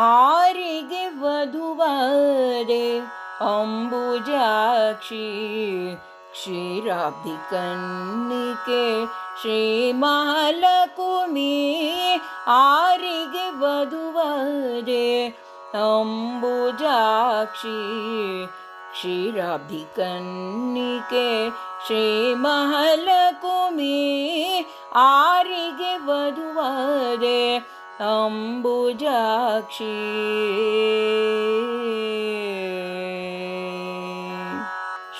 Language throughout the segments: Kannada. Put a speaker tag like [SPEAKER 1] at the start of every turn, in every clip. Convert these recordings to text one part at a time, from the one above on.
[SPEAKER 1] ಆರಿಗೆ ವಧುವಾದೆ ಅಂಬುಜಾಕ್ಷಿ ಕ್ಷೀರಾಬ್ಧಿ ಕನ್ನಿಕೆ ಶ್ರೀಮಾಲಕುಮಿ ಆರಿಗೆ ವಧುವಾದೆ ಅಂಬುಜಾಕ್ಷಿ ಕ್ಷೀರಾಬ್ಧಿ ಕನ್ನಿಕೆ ಶ್ರೀಮಹಲಕುಮಿ ಆರಿಗೆ ವಧುವಾದೆ अम्बुजाक्षि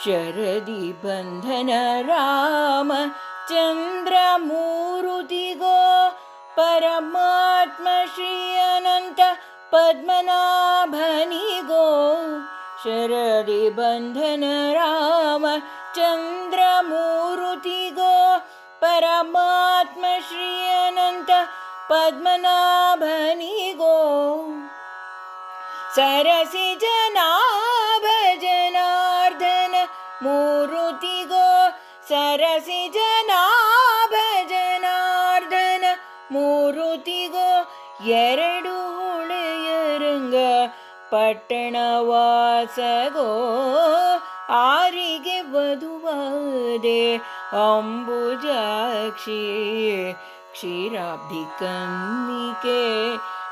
[SPEAKER 1] शरदि बन्धन राम चन्द्र परमात्मश्री अनन्त पद्मनाभनिगो। शरदि बन्धन राम चन्द्र परमात्मश्री अनन्त ಪದ್ಮನಾಭನಿಗೋ. ಸರಸಿ ಜನಾಭ ಜನಾರ್ದನ ಮೂರುತಿಗೋ. ಸರಸಿ ಜನಾಭ ಜನಾರ್ದನ ಮೂರುತಿಗೋ. ಎರಡು ಹುಳೆಯರಂಗ ಪಟ್ಟಣವಾಸಗೋ ಆರಿಗೆ ವಧುವಾದೆ ಅಂಬುಜಾಕ್ಷಿ. ಕ್ಷೀರಾಬ್ಧಿ ಕನ್ನಿಕೆ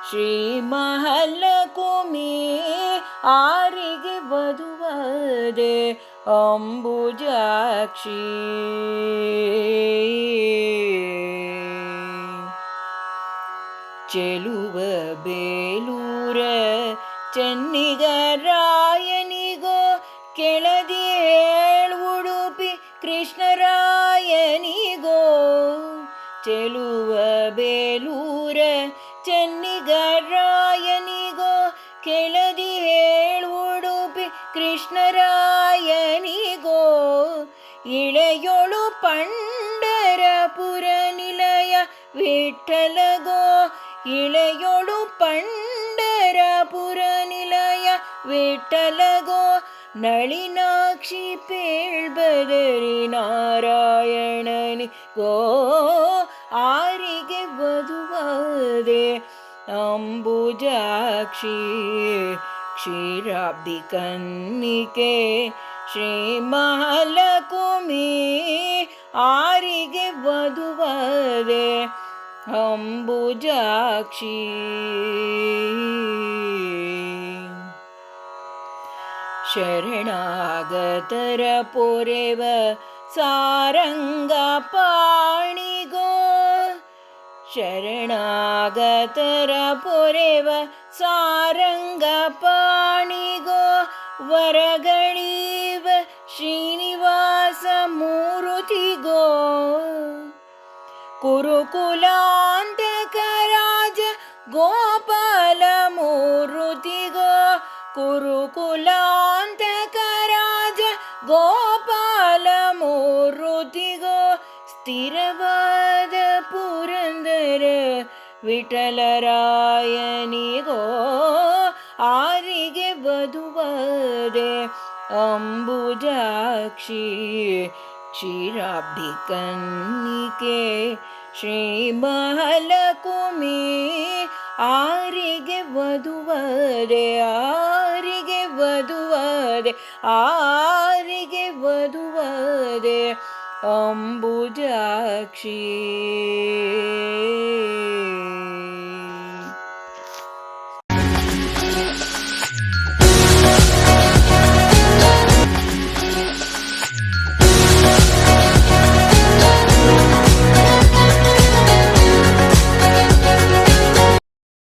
[SPEAKER 1] ಶ್ರೀ ಮಹಲ್ಲಕುಮಿ ಆರಿಗೆ ವಧುವಾದೆ ಅಂಬುಜಾಕ್ಷಿ ಚೆಲುವ ಬೇಲೂರ ಚೆನ್ನಿಗರಾಯನಿಗೋ ಕೆಳದಿ ಉಡುಪಿ ಕೃಷ್ಣರಾಯನಿಗೋ ಇಳೆಯೊಳು ಪಂಡರಪುರ ನಿಲಯ ವಿಠಲಗೋ ಇಳೆಯೊಳು ಪಂಡರಪುರ ನಿಲಯ ವಿಠಲಗೋ ನಳಿನಾಕ್ಷಿ ಪೇಳ್ಬದರಿ ನಾರಾಯಣನಿ ಗೋ ಆರಿಗೆ ವಧುವಾದೆ ಅಂಬುಜಾಕ್ಷಿ ಕ್ಷೀರಾಬ್ಧಿ ಕನ್ನಿಕೆ ಶ್ರೀ वधुवरे ಆರಿಗೆ ವಧುವಾದೆ ಅಂಬುಜಾಕ್ಷಿ. ಶರಣಾಗತರ शरणागतरपुरेव सारङ्गपाणिगो वरगणीव श्रीनिवासमूरुतिगो। कुरुकुलान्तकराज गोपालमूरुतिगो कुरुकुला ಸ್ಥಿರವಾದ ಪುರಂದರ ವಿಠಲರಾಯನಿಗೋ, ಆರಿಗೆ ವಧುವಾದೆ ಅಂಬುಜಾಕ್ಷಿ ಕ್ಷೀರಾಬ್ಧಿ ಕನ್ನಿಕೆ ಶ್ರೀ ಮಹಾಲಕುಮಿ ಆರಿಗೆ ವಧುವಾದೆ ಆರಿಗೆ ವಧುವಾದೆ ಆರಿಗೆ ವಧುವಾದೆ. अम्बुजाक्षी